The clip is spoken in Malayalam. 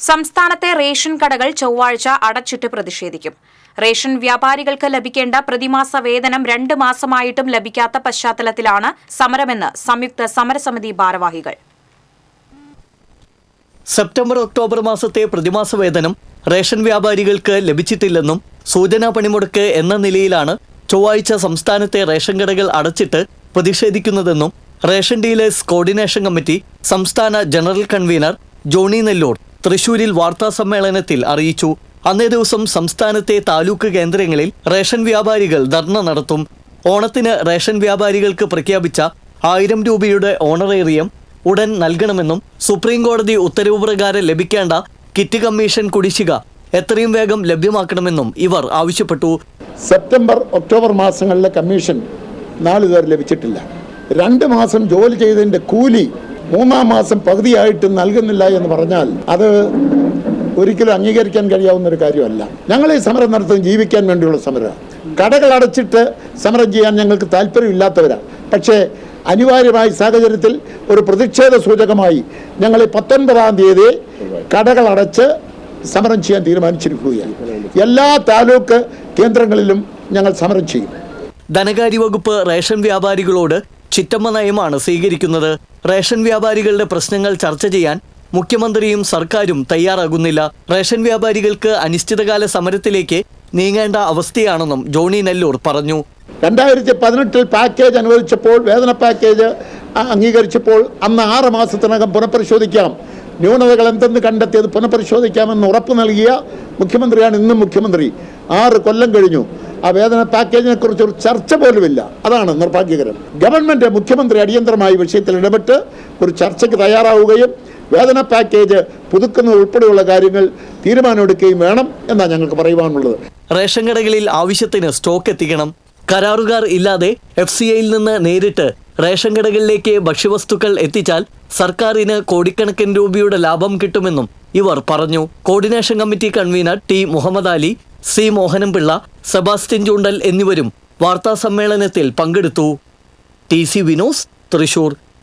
സംസ്ഥാനത്തെ റേഷൻ കടകൾ ചൊവ്വാഴ്ച അടച്ചിട്ട് പ്രതിഷേധിക്കും. റേഷൻ വ്യാപാരികൾക്ക് ലഭിക്കേണ്ട പ്രതിമാസ വേതനം രണ്ട് മാസമായിട്ടും ലഭിക്കാത്ത പശ്ചാത്തലത്തിലാണ് സമരമെന്ന് സംയുക്ത സമരസമിതി ഭാരവാഹികൾ. സെപ്റ്റംബർ ഒക്ടോബർ മാസത്തെ പ്രതിമാസ വേതനം റേഷൻ വ്യാപാരികൾക്ക് ലഭിച്ചിട്ടില്ലെന്നും സൂചനാ പണിമുടക്ക് എന്ന നിലയിലാണ് ചൊവ്വാഴ്ച സംസ്ഥാനത്തെ റേഷൻ കടകൾ അടച്ചിട്ട് പ്രതിഷേധിക്കുന്നതെന്നും റേഷൻ ഡീലേഴ്സ് കോർഡിനേഷൻ കമ്മിറ്റി സംസ്ഥാന ജനറൽ കൺവീനർ ജോണി നെല്ലൂർ തൃശൂരിൽ വാർത്താ സമ്മേളനത്തിൽ അറിയിച്ചു. അന്നേ ദിവസം സംസ്ഥാനത്തെ താലൂക്ക് കേന്ദ്രങ്ങളിൽ റേഷൻ വ്യാപാരികൾ ധർണ നടത്തും. ഓണത്തിന് റേഷൻ വ്യാപാരികൾക്ക് പ്രഖ്യാപിച്ച ആയിരം രൂപയുടെ ഓണറേറിയം ഉടൻ നൽകണമെന്നും സുപ്രീം കോടതി ഉത്തരവ് പ്രകാരം ലഭിക്കേണ്ട കിറ്റ് കമ്മീഷൻ കുടിശ്ശിക എത്രയും വേഗം ലഭ്യമാക്കണമെന്നും ഇവർ ആവശ്യപ്പെട്ടു. സെപ്റ്റംബർ ഒക്ടോബർ മാസങ്ങളിലെ കമ്മീഷൻ നാളിതുവരെ ലഭിച്ചിട്ടില്ല. രണ്ട് മാസം ജോലി ചെയ്തതിന്റെ കൂലി മൂന്നാം മാസം പകുതിയായിട്ട് നൽകുന്നില്ല എന്ന് പറഞ്ഞാൽ അത് ഒരിക്കലും അംഗീകരിക്കാൻ കഴിയാവുന്ന ഒരു കാര്യമല്ല. ഞങ്ങൾ ഈ സമരം നടത്തുന്നത് ജീവിക്കാൻ വേണ്ടിയുള്ള സമരമാണ്. കടകൾ അടച്ചിട്ട് സമരം ചെയ്യാൻ ഞങ്ങൾക്ക് താല്പര്യമില്ലാത്തവരാണ്. പക്ഷേ അനിവാര്യമായ സാഹചര്യത്തിൽ ഒരു പ്രതിഷേധ സൂചകമായി ഞങ്ങൾ പത്തൊൻപതാം തീയതി കടകൾ അടച്ച് സമരം ചെയ്യാൻ തീരുമാനിച്ചിരിക്കുകയാണ്. എല്ലാ താലൂക്ക് കേന്ദ്രങ്ങളിലും ഞങ്ങൾ സമരം ചെയ്യും. ധനകാര്യ വകുപ്പ് റേഷൻ വ്യാപാരികളോട് ചിറ്റമ്മ നയമാണ് സ്വീകരിക്കുന്നത്. റേഷൻ വ്യാപാരികളുടെ പ്രശ്നങ്ങൾ ചർച്ച ചെയ്യാൻ മുഖ്യമന്ത്രിയും സർക്കാരും തയ്യാറാകുന്നില്ല. റേഷൻ വ്യാപാരികൾക്ക് അനിശ്ചിതകാല സമരത്തിലേക്ക് നീങ്ങേണ്ട അവസ്ഥയാണെന്നും ജോണി നെല്ലൂർ പറഞ്ഞു. രണ്ടായിരത്തി പതിനെട്ടിൽ പാക്കേജ് അനുവദിച്ചപ്പോൾ വേതന പാക്കേജ് അംഗീകരിച്ചപ്പോൾ അന്ന് ആറ് മാസത്തിനകം പുനഃപരിശോധിക്കാം. ന്യൂനതകൾ എന്തെന്ന് കണ്ടെത്തിയത് പുനഃപരിശോധിക്കാമെന്ന് ഉറപ്പ് നൽകിയ മുഖ്യമന്ത്രിയാണ് ഇന്നും മുഖ്യമന്ത്രി. ആറ് കൊല്ലം കഴിഞ്ഞു. ആ വേതന പാക്കേജിനെ കുറിച്ച് ഒരു ചർച്ച പോലുമില്ല. അതാണ് നിർഭാഗ്യകരം. ഗവൺമെന്റ് മുഖ്യമന്ത്രി അടിയന്തരമായി വിഷയത്തിൽ ഇടപെട്ട് ഒരു ചർച്ചയ്ക്ക് തയ്യാറാവുകയും വേതന പാക്കേജ് പുതുക്കുന്നത് ഉൾപ്പെടെയുള്ള കാര്യങ്ങൾ തീരുമാനമെടുക്കുകയും വേണം എന്നാണ് ഞങ്ങൾക്ക് പറയുവാനുള്ളത്. റേഷൻ കടകളിൽ ആവശ്യത്തിന് സ്റ്റോക്ക് എത്തിക്കണം. കരാറുകാർ ഇല്ലാതെ എഫ് സി ഐയിൽ നിന്ന് നേരിട്ട് റേഷൻ കടകളിലേക്ക് ഭക്ഷ്യവസ്തുക്കൾ എത്തിച്ചാൽ സർക്കാരിന് കോടിക്കണക്കിന് രൂപയുടെ ലാഭം കിട്ടുമെന്നും ഇവർ പറഞ്ഞു. Coordination committee convener T Muhammad Ali C Mohanampillai Sebastian Choondal എന്നിവരും വാർത്താ സമ്മേളനത്തിൽ പങ്കെടുത്തു. T C Vinos Thrissur.